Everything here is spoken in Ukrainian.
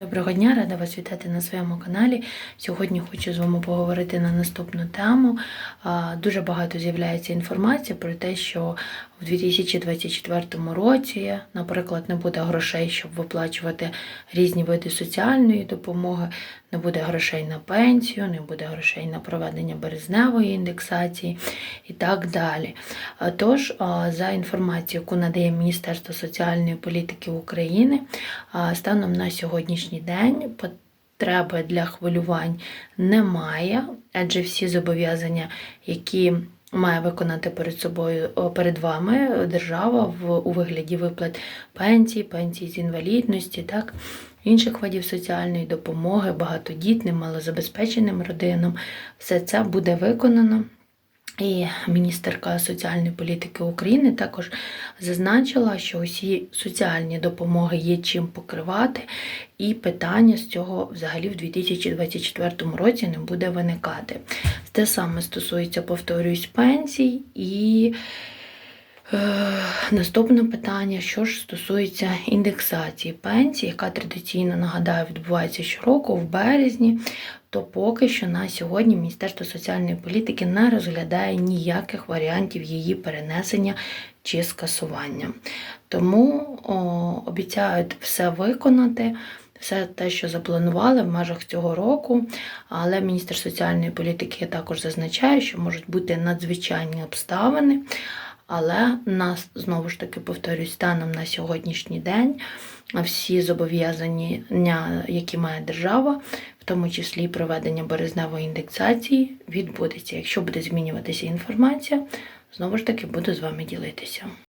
Доброго дня, рада вас вітати на своєму каналі. Сьогодні хочу з вами поговорити на наступну тему. Дуже багато з'являється інформації про те, що в 2024 році, наприклад, не буде грошей, щоб виплачувати різні види соціальної допомоги, не буде грошей на пенсію, не буде грошей на проведення березневої індексації і так далі. Тож, за інформацією, яку надає Міністерство соціальної політики України, станом на сьогоднішній день потреби для хвилювань немає, адже всі зобов'язання, які має виконати перед собою перед вами держава в у вигляді виплат пенсій, пенсій з інвалідності, так інших видів соціальної допомоги, багатодітним, малозабезпеченим родинам, все це буде виконано. І міністерка соціальної політики України також зазначила, що усі соціальні допомоги є чим покривати, і питання з цього взагалі в 2024 році не буде виникати. Те саме стосується, повторюсь, пенсій і. Наступне питання, що ж стосується індексації пенсій, яка традиційно нагадаю відбувається щороку в березні, то поки що на сьогодні Міністерство соціальної політики не розглядає ніяких варіантів її перенесення чи скасування. Тому о, обіцяють все виконати. Все те, що запланували в межах цього року, але міністр соціальної політики також зазначає, що можуть бути надзвичайні обставини. Але нас знову ж таки повторюсь, станом на сьогоднішній день всі зобов'язання, які має держава, в тому числі проведення березневої індексації, відбудеться. Якщо буде змінюватися інформація, знову ж таки буду з вами ділитися.